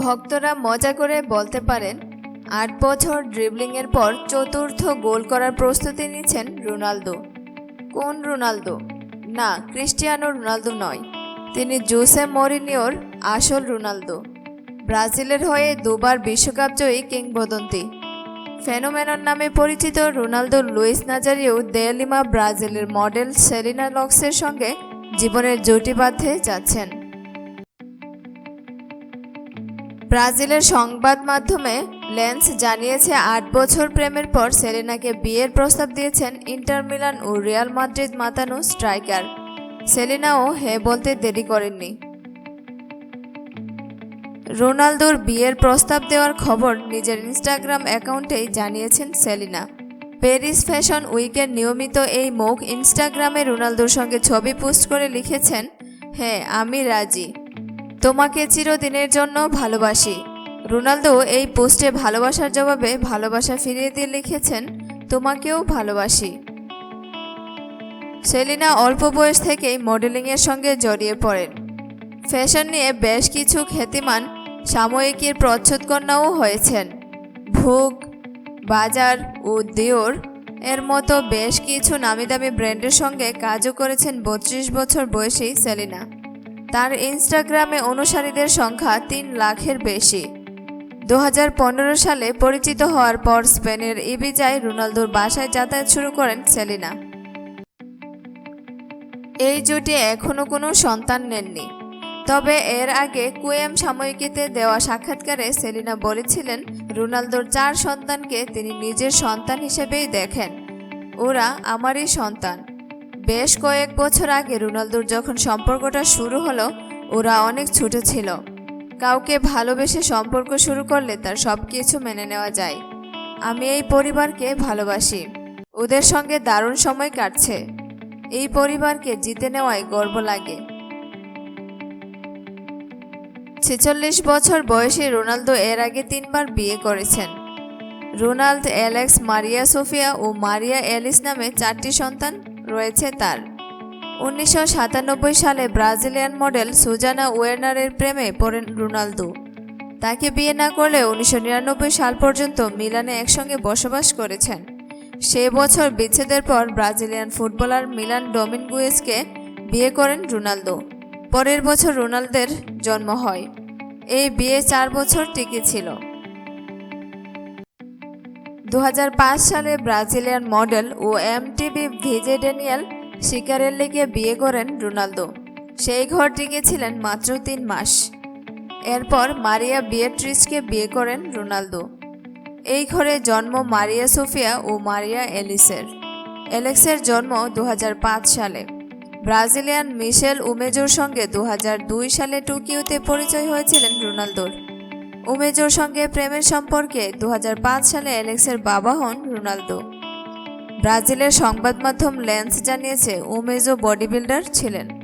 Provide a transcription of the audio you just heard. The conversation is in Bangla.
ভক্তরা মজা করে বলতে পারেন, আট বছর ড্রিবলিংয়ের পর চতুর্থ গোল করার প্রস্তুতি নিচ্ছেন রোনালদো। কোন রোনালদো? না, ক্রিস্টিয়ানো রোনালদো নয়। তিনি জোসে মরিনিওর আসল রোনালদো। ব্রাজিলের হয়ে দুবার বিশ্বকাপ জয়ী কিংবদন্তি। ফেনোমেনন নামে পরিচিত রোনালদো লুইস নাজারিও দেয়ালিমা ব্রাজিলের মডেল সেলিনা লক্সের সঙ্গে জীবনের জুটি বাঁধতে যাচ্ছেন। ব্রাজিলের সংবাদ মাধ্যমে লেন্স জানিয়েছে, আট বছর প্রেমের পর সেলিনাকে বিয়ের প্রস্তাব দিয়েছেন ইন্টার মিলান ও রিয়াল মাদ্রিদ মাতানো স্ট্রাইকার। সেলিনাও হে বলতে দেরি করেননি। রোনালদোর বিয়ের প্রস্তাব দেওয়ার খবর নিজের ইনস্টাগ্রাম অ্যাকাউন্টেই জানিয়েছেন সেলিনা। প্যারিস ফ্যাশন উইকের নিয়মিত এই মুখ ইনস্টাগ্রামে রোনালদোর সঙ্গে ছবি পোস্ট করে লিখেছেন হ্যাঁ আমি রাজি। তোমাকে চিরদিনের জন্য ভালোবাসি। রোনালদো এই পোস্টে ভালোবাসার জবাবে ভালোবাসা ফিরিয়ে দিয়ে লিখেছেন, তোমাকেও ভালোবাসি। সেলিনা অল্প বয়স থেকেই মডেলিংয়ের সঙ্গে জড়িয়ে পড়েন। ফ্যাশন নিয়ে বেশ কিছু খ্যাতিমান সাময়িকীর প্রচ্ছদকন্যাও হয়েছেন। ভুগ, বাজার ও দিওর এর মতো বেশ কিছু নামিদামি ব্র্যান্ডের সঙ্গে কাজও করেছেন বত্রিশ বছর বয়সী সেলিনা। তার ইনস্টাগ্রামে অনুসারীদের সংখ্যা তিন লাখের বেশি। দু হাজার পনেরো সালে পরিচিত হওয়ার পর স্পেনের ইবিজায় রোনালদোর বাসায় যাতায়াত শুরু করেন সেলিনা। এই জুটি এখনও কোনো সন্তান নেননি। তবে এর আগে কুয়েম সাময়িকীতে দেওয়া সাক্ষাৎকারে সেলিনা বলেছিলেন, রোনালদোর চার সন্তানকে তিনি নিজের সন্তান হিসেবেই দেখেন। ওরা আমারই সন্তান। বেশ কয়েক বছর আগে রোনালদোর যখন সম্পর্কটা শুরু হলো, ওরা অনেক ছোট ছিল। কাউকে ভালোবেসে সম্পর্ক শুরু করলে তার সব কিছু মেনে নেওয়া যায়। আমি এই পরিবারকে ভালোবাসি। ওদের সঙ্গে দারুণ সময় কাটছে। এই পরিবারকে জিতে নেওয়ায় গর্ব লাগে। ছেচল্লিশ বছর বয়সে রোনালদো এর আগে তিনবার বিয়ে করেছেন। রোনাল্ড অ্যালেক্স, মারিয়া সোফিয়া ও মারিয়া অ্যালিস নামে চারটি সন্তান রয়েছে তার। উনিশশো সাতানব্বই সালে ব্রাজিলিয়ান মডেল সুজানা ওয়েনারের প্রেমে পড়েন রোনালদো। তাকে বিয়ে না করলে উনিশশো নিরানব্বই সাল পর্যন্ত মিলানে একসঙ্গে বসবাস করেছেন। সে বছর বিচ্ছেদের পর ব্রাজিলিয়ান ফুটবলার মিলান ডোমিনগুয়েসকে বিয়ে করেন রোনালদো। পরের বছর রোনালদের জন্ম হয়। এই বিয়ে চার বছর টিকে ছিল। দু হাজার পাঁচ সালে ব্রাজিলিয়ান মডেল ও এমটিভি ভিজে ড্যানিয়েল শিকারেল্লিকে বিয়ে করেন রোনালদো। সেই ঘর টিকেছিলেন মাত্র তিন মাস। এরপর মারিয়া বিয়েট্রিসকে বিয়ে করেন রোনালদো। এই ঘরে জন্ম মারিয়া সোফিয়া ও মারিয়া এলিসের। এলেক্সের জন্ম দু হাজার পাঁচ সালে। ব্রাজিলিয়ান মিশেল উমেজোর সঙ্গে দু হাজার দুই সালে টোকিওতে পরিচয় হয়েছিলেন রোনালদোর। উমেজোর সঙ্গে প্রেমের সম্পর্কে দু হাজার পাঁচ সালে অ্যালেক্সের বাবা হন রোনালদো। ব্রাজিলের সংবাদ মাধ্যম লেন্স জানিয়েছে, উমেজো বডি বিল্ডার ছিলেন।